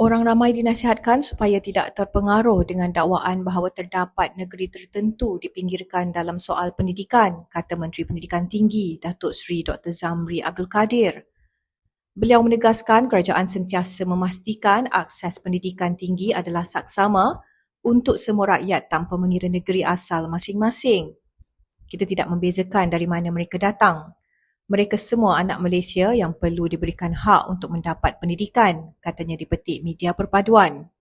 Orang ramai dinasihatkan supaya tidak terpengaruh dengan dakwaan bahawa terdapat negeri tertentu dipinggirkan dalam soal pendidikan, kata Menteri Pendidikan Tinggi Datuk Seri Dr. Zamri Abdul Kadir. Beliau menegaskan kerajaan sentiasa memastikan akses pendidikan tinggi adalah saksama untuk semua rakyat tanpa mengira negeri asal masing-masing. Kita tidak membezakan dari mana mereka datang. Mereka semua anak Malaysia yang perlu diberikan hak untuk mendapat pendidikan, katanya di petik media perpaduan.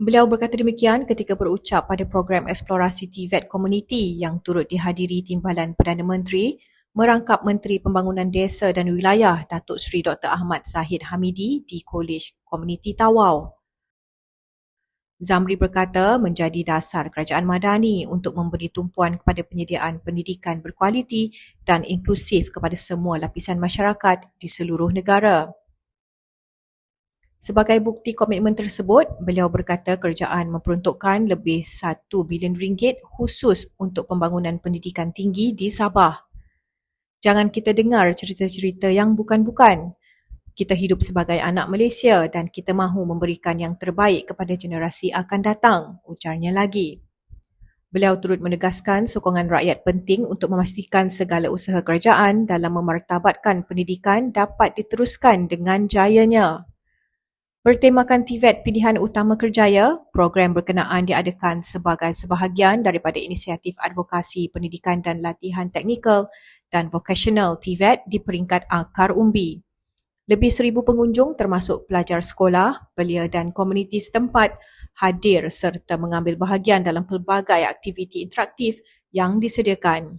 Beliau berkata demikian ketika berucap pada program eksplorasi TVET Community yang turut dihadiri Timbalan Perdana Menteri merangkap Menteri Pembangunan Desa dan Wilayah Datuk Seri Dr. Ahmad Zahid Hamidi di Kolej Komuniti Tawau. Zamri berkata menjadi dasar kerajaan Madani untuk memberi tumpuan kepada penyediaan pendidikan berkualiti dan inklusif kepada semua lapisan masyarakat di seluruh negara. Sebagai bukti komitmen tersebut, beliau berkata kerajaan memperuntukkan lebih 1 bilion ringgit khusus untuk pembangunan pendidikan tinggi di Sabah. Jangan kita dengar cerita-cerita yang bukan-bukan. Kita hidup sebagai anak Malaysia dan kita mahu memberikan yang terbaik kepada generasi akan datang, ujarnya lagi. Beliau turut menegaskan sokongan rakyat penting untuk memastikan segala usaha kerajaan dalam memartabatkan pendidikan dapat diteruskan dengan jayanya. Bertemakan TVET Pilihan Utama Kerjaya, program berkenaan diadakan sebagai sebahagian daripada inisiatif advokasi pendidikan dan latihan teknikal dan vocational TVET di peringkat akar umbi. Lebih seribu pengunjung termasuk pelajar sekolah, belia dan komuniti setempat hadir serta mengambil bahagian dalam pelbagai aktiviti interaktif yang disediakan.